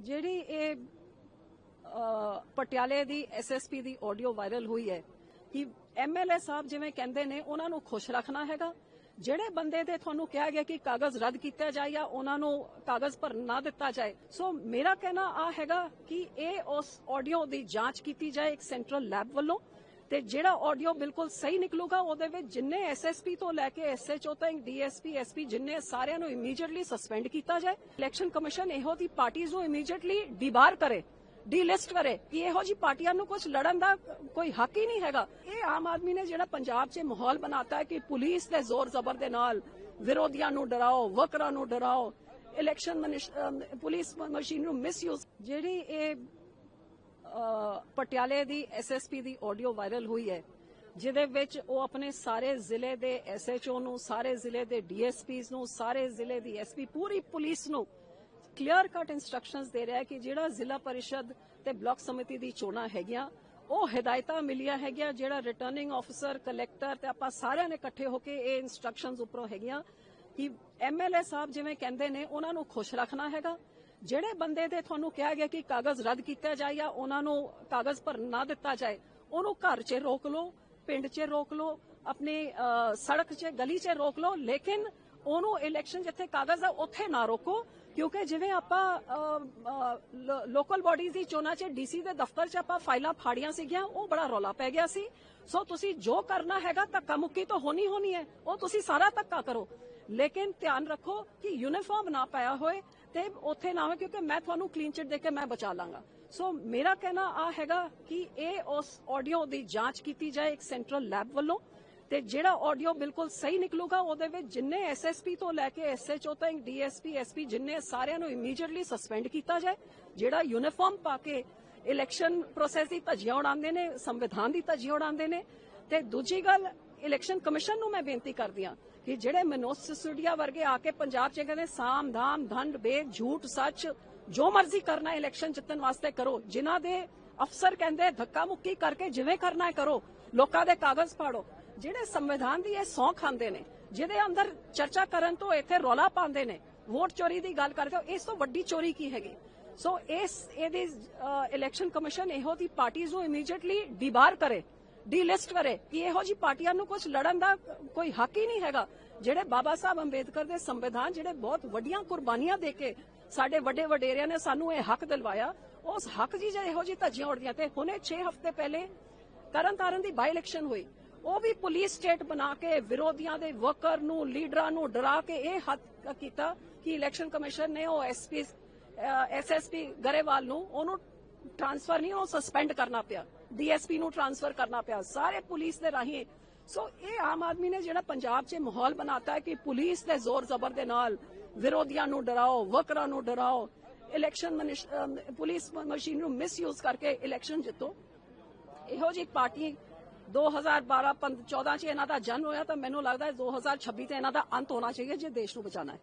ਜਿਹੜੀ ਇਹ ਪਟਿਆਲੇ ਦੀ ਐਸਐਸਪੀ ਦੀ ਆਡੀਓ ਵਾਇਰਲ ਹੋਈ ਹੈ ਕਿ ਐਮਐਲਏ ਸਾਹਿਬ ਜਿਵੇਂ ਕਹਿੰਦੇ ਨੇ, ਉਹਨਾਂ ਨੂੰ ਖੁਸ਼ ਰੱਖਣਾ ਹੈਗਾ। ਜਿਹੜੇ ਬੰਦੇ ਦੇ ਤੁਹਾਨੂੰ ਕਿਹਾ ਗਿਆ ਕਿ ਕਾਗਜ਼ ਰੱਦ ਕੀਤਾ ਜਾਏ ਜਾਂ ਉਹਨਾਂ ਨੂੰ ਕਾਗਜ਼ ਭਰ ਨਾ ਦਿੱਤਾ ਜਾਏ, ਸੋ ਮੇਰਾ ਕਹਿਣਾ ਆ ਹੈਗਾ ਕਿ ਇਹ ਉਸ ਆਡੀਓ ਦੀ ਜਾਂਚ ਕੀਤੀ ਜਾਏ ਇੱਕ ਸੈਂਟਰਲ ਲੈਬ ਵੱਲੋਂ। ਤੇ ਜਿਹੜਾ ਆਡੀਓ ਬਿਲਕੁਲ ਸਹੀ ਨਿਕਲੂਗਾ, ਉਹਦੇ ਵਿੱਚ ਜਿੰਨੇ ਐਸਐਸਪੀ ਤੋਂ ਲੈ ਕੇ ਐਸਐਚਓ ਤੱਕ ਡੀਐਸਪੀ ਐਸਪੀ ਜਿੰਨੇ ਸਾਰਿਆਂ ਨੂੰ ਇਮੀਡੀਏਟਲੀ ਸਸਪੈਂਡ ਕੀਤਾ ਜਾਏ ਇਲੈਕਸ਼ਨ ਕਮਿਸ਼ਨ ਇਹੋ ਦੀ ਪਾਰਟੀਆਂ ਨੂੰ ਇਮੀਡੀਏਟਲੀ ਡਿਬਾਰ ਕਰੇ ਡੀਲਿਸਟ ਕਰੇ ਕਿ ਇਹੋ ਜੀ ਪਾਰਟੀਆਂ ਨੂੰ ਕੁਝ ਲੜਨ ਦਾ ਕੋਈ ਹੱਕ ਹੀ ਨਹੀਂ ਹੈਗਾ। ਇਹ ਆਮ ਆਦਮੀ ਨੇ ਜਿਹੜਾ ਪੰਜਾਬ 'ਚ ਮਾਹੌਲ ਬਣਾਤਾ ਹੈ ਕਿ ਪੁਲਿਸ ਦੇ ਜ਼ੋਰ ਜ਼ਬਰ ਦੇ ਨਾਲ ਵਿਰੋਧੀਆਂ ਨੂੰ ਡਰਾਓ ਵਰਕਰਾਂ ਨੂੰ ਡਰਾਓ ਇਲੈਕਸ਼ਨ ਪੁਲਿਸ ਮਸ਼ੀਨ ਨੂੰ ਮਿਸਯੂਜ਼ ਜਿਹੜੀ ਇਹ ਪਟਿਆਲੇ ਦੀ ਐਸਐਸਪੀ ਦੀ ਆਡੀਓ ਵਾਇਰਲ ਹੋਈ ਹੈ, ਜਿਹਦੇ ਵਿੱਚ ਉਹ ਆਪਣੇ ਸਾਰੇ ਜ਼ਿਲ੍ਹੇ ਦੇ ਐਸਐਚਓ ਨੂੰ, ਸਾਰੇ ਜ਼ਿਲ੍ਹੇ ਦੇ ਡੀਐਸਪੀਜ਼ ਨੂੰ, ਸਾਰੇ ਜ਼ਿਲ੍ਹੇ ਦੀ ਐਸਪੀ ਪੂਰੀ ਪੁਲਿਸ ਨੂੰ ਕਲੀਅਰ ਕਟ ਇਨਸਟਰਕਸ਼ਨਸ ਦੇ ਰਿਹਾ ਕਿ ਜਿਹੜਾ ਜ਼ਿਲ੍ਹਾ ਪਰਿਸ਼ਦ ਤੇ ਬਲਾਕ ਸਮਿਤੀ ਦੀ ਚੋਣਾਂ ਹੈਗੀਆਂ, ਉਹ ਹਦਾਇਤਾਂ ਮਿਲੀਆਂ ਹੈਗੀਆਂ, ਜਿਹੜਾ ਰਿਟਰਨਿੰਗ ਆਫੀਸਰ ਕਲੈਕਟਰ ਤੇ ਆਪਾਂ ਸਾਰਿਆਂ ਨੇ ਇਕੱਠੇ ਹੋ ਕੇ ਇਹ ਇਨਸਟਰਕਸ਼ਨਸ ਉੱਪਰੋਂ ਹੈਗੀਆਂ ਕਿ ਐਮਐਲਏ ਸਾਹਿਬ ਜਿਵੇਂ ਕਹਿੰਦੇ ਨੇ, ਉਹਨਾਂ ਨੂੰ ਖੁਸ਼ ਰੱਖਣਾ ਹੈਗਾ। ਜਿਹੜੇ ਬੰਦੇ ਦੇ ਤੁਹਾਨੂੰ ਕਿਹਾ ਗਿਆ ਕਿ ਕਾਗਜ਼ ਰੱਦ ਕੀਤਾ ਜਾਏ ਜਾਂ ਉਹਨਾਂ ਨੂੰ ਕਾਗਜ਼ ਭਰਨ ਨਾ ਦਿੱਤਾ ਜਾਏ, ਉਹਨੂੰ ਘਰ 'ਚ ਰੋਕ ਲਓ, ਪਿੰਡ 'ਚ ਰੋਕ ਲਓ, ਆਪਣੀ ਸੜਕ 'ਚ, ਗਲੀ 'ਚ ਰੋਕ ਲਓ, ਲੇਕਿਨ ਉਹਨੂੰ ਇਲੈਕਸ਼ਨ ਜਿੱਥੇ ਕਾਗਜ਼ ਆ ਉੱਥੇ ਨਾ ਰੋਕੋ, ਕਿਉਂਕਿ ਜਿਵੇਂ ਆਪਾਂ ਲੋਕਲ ਬਾਡੀਜ਼ ਦੀ ਚੋਣਾਂ 'ਚ ਡੀਸੀ ਦੇ ਦਫ਼ਤਰ 'ਚ ਆਪਾਂ ਫਾਈਲਾਂ ਫਾੜੀਆਂ ਸੀਗੀਆਂ, ਉਹ ਬੜਾ ਰੌਲਾ ਪੈ ਗਿਆ ਸੀ। ਸੋ ਤੁਸੀਂ ਜੋ ਕਰਨਾ ਹੈਗਾ ਧੱਕਾ ਮੁੱਕੀ ਤਾਂ ਹੋਣੀ ਹੋਣੀ ਹੈ, ਉਹ ਤੁਸੀਂ ਸਾਰਾ ਧੱਕਾ ਕਰੋ। ਲੇਕਿਨ ਧਿਆਨ ਰੱਖੋ ਕਿ ਯੂਨੀਫਾਰਮ ਨਾ ਪਾਇਆ ਹੋਏ ਤੇ ਉੱਥੇ ਨਾ ਹੋਵੇ ਕਿਉਂਕਿ ਮੈਂ ਤੁਹਾਨੂੰ ਕਲੀਨ ਚਿਟ ਦੇ ਕੇ ਮੈਂ ਬਚਾ ਲਾਂਗਾ। ਸੋ ਮੇਰਾ ਕਹਿਣਾ ਆ ਹੈਗਾ ਕਿ ਇਹ ਉਸ ਆਡੀਓ ਦੀ ਜਾਂਚ ਕੀਤੀ ਜਾਏ ਇੱਕ ਸੈਂਟਰਲ ਲੈਬ ਵੱਲੋਂ, ਤੇ ਜਿਹੜਾ ਆਡੀਓ ਬਿਲਕੁਲ ਸਹੀ ਨਿਕਲੂਗਾ, ਉਹਦੇ ਵਿੱਚ ਜਿੰਨੇ ਐਸਐਸਪੀ ਤੋਂ ਲੈ ਕੇ ਐਸਐਚਓ ਤੱਕ ਡੀਐਸਪੀ ਐਸਪੀ ਜਿੰਨੇ ਸਾਰਿਆਂ ਨੂੰ ਇਮੀਡੀਏਟਲੀ ਸਸਪੈਂਡ ਕੀਤਾ ਜਾਏ, ਜਿਹੜਾ ਯੂਨੀਫਾਰਮ ਪਾ ਕੇ ਇਲੈਕਸ਼ਨ ਪ੍ਰੋਸੈਸ ਦੀ ਧੱਜੀਆਂ ਉਡਾਉਂਦੇ ਨੇ, ਸੰਵਿਧਾਨ ਦੀ ਧੱਜੀਆਂ ਉਡਾਉਂਦੇ ਨੇ, ਤੇ ਦੂਜੀ ਗੱਲ ਇਲੈਕਸ਼ਨ ਕਮਿਸ਼ਨ ਨੂੰ ਮੈਂ ਬੇਨਤੀ ਕਰਦੀ ਹਾਂ ਕਿ ਜਿਹੜੇ ਮਨੋਜ ਸਿਸੋਡੀਆ ਵਰਗੇ ਆ ਕੇ ਪੰਜਾਬ 'ਚ ਕਹਿੰਦੇ ਸਾਮ ਧਾਮ, ਧੰਡ, ਬੇਦ, ਝੂਠ, ਸੱਚ, ਜੋ ਮਰਜ਼ੀ ਕਰਨਾ ਇਲੈਕਸ਼ਨ ਜਿੱਤਣ ਵਾਸਤੇ ਕਰੋ, ਜਿਨ੍ਹਾਂ ਦੇ ਅਫਸਰ ਕਹਿੰਦੇ ਧੱਕਾ ਮੁੱਕੀ ਕਰਕੇ ਜਿਵੇਂ ਕਰਨਾ ਹੈ ਕਰੋ, ਲੋਕਾਂ ਦੇ ਕਾਗਜ਼ ਪਾੜੋ। ਜਿਹੜੇ ਸੰਵਿਧਾਨ ਦੀ ਇਹ ਸੌਂ ਖਾਂਦੇ ਨੇ, ਜਿਹਦੇ ਅੰਦਰ ਚਰਚਾ ਕਰਨ ਤੋਂ ਇੱਥੇ ਰੌਲਾ ਪਾਉਂਦੇ ਨੇ, ਵੋਟ ਚੋਰੀ ਦੀ ਗੱਲ ਕਰਦੇ ਹੋ ਇਸ ਤੋਂ ਵੱਡੀ ਚੋਰੀ ਕੀ ਹੈਗੀ? ਸੋ ਇਸ, ਇਹਦੀ ਇਲੈਕਸ਼ਨ ਕਮਿਸ਼ਨ ਇਹੋ ਦੀ ਪਾਰਟੀਆਂ ਨੂੰ ਇਮੀਡੀਏਟਲੀ ਡਿਬਾਰ ਕਰੇ। ਡੀਲਿਸਟ ਕਰੇ। ਕਿ ਇਹੋ ਜੀ ਪਾਰਟੀਆਂ ਨੂੰ ਕੁਝ ਲੜਨ ਦਾ ਕੋਈ ਹੱਕ ਹੀ ਨਹੀਂ ਹੈਗਾ। ਜਿਹੜੇ ਬਾਬਾ ਸਾਹਿਬ ਅੰਬੇਦਕਰ ਦੇ ਸੰਵਿਧਾਨ ਜਿਹੜੇ ਬਹੁਤ ਵੱਡੀਆਂ ਕੁਰਬਾਨੀਆਂ ਦੇ ਕੇ ਸਾਡੇ ਵੱਡੇ ਵਡੇਰਿਆਂ ਨੇ ਸਾਨੂੰ ਇਹ ਹੱਕ ਦਿਲਵਾਇਆ, ਉਸ ਹੱਕ ਦੀ ਜੇ ਇਹੋ ਜੀ ਧੱਜੀਆਂ ਉੜਦੀਆਂ ਤੇ ਹੁਣੇ 6 ਹਫ਼ਤੇ ਪਹਿਲੇ ਤਰਨਤਾਰਨ ਦੀ ਬਾਈ ਇਲੈਕਸ਼ਨ ਹੋਈ। ਉਹ ਵੀ ਪੁਲਿਸ ਸਟੇਟ ਬਣਾ ਕੇ ਵਿਰੋਧੀਆਂ ਦੇ ਵਰਕਰ ਨੂੰ, ਲੀਡਰਾਂ ਨੂੰ ਡਰਾ ਕੇ ਇਹ ਹੱਦ ਕੀਤਾ ਕਿ ਇਲੈਕਸ਼ਨ ਕਮਿਸ਼ਨ ਨੇ ਉਹ ਐਸਪੀ ਐਸਐਸਪੀ ਗਰੇਵਾਲ ਨੂੰ ਉਹਨੂੰ ਟ੍ਰਾਂਸਫਰ ਨਹੀਂ, ਉਹ ਸਸਪੈਂਡ ਕਰਨਾ ਪਿਆ। ਡੀਐਸਪੀ ਨੂੰ ਟ੍ਰਾਂਸਫਰ ਕਰਨਾ ਪਿਆ, ਸਾਰੇ ਪੁਲਿਸ ਦੇ ਰਾਹੀਂ। ਸੋ ਇਹ ਆਮ ਆਦਮੀ ਨੇ ਜਿਹੜਾ ਪੰਜਾਬ 'ਚ ਮਾਹੌਲ ਬਣਾਤਾ ਹੈ ਕਿ ਪੁਲਿਸ ਦੇ ਜ਼ੋਰ ਜ਼ਬਰ ਦੇ ਨਾਲ ਵਿਰੋਧੀਆਂ ਨੂੰ ਡਰਾਓ, ਵਕਰਾਂ ਨੂੰ ਡਰਾਓ, ਇਲੈਕਸ਼ਨ ਪੁਲਿਸ ਮਸ਼ੀਨ ਨੂੰ ਮਿਸਯੂਜ਼ ਕਰਕੇ ਇਲੈਕਸ਼ਨ ਜਿੱਤੋ। ਇਹੋ ਜਿਹੀ ਪਾਰਟੀ 2012 14 ਚ ਇਹਨਾਂ ਦਾ ਜਨਮ ਹੋਇਆ ਤਾਂ ਮੈਨੂੰ ਲੱਗਦਾ ਹੈ 2026 ਤੇ ਇਹਨਾਂ ਦਾ ਅੰਤ ਹੋਣਾ ਚਾਹੀਏ, ਜੇ ਦੇਸ਼ ਨੂੰ ਬਚਾਉਣਾ ਹੈ।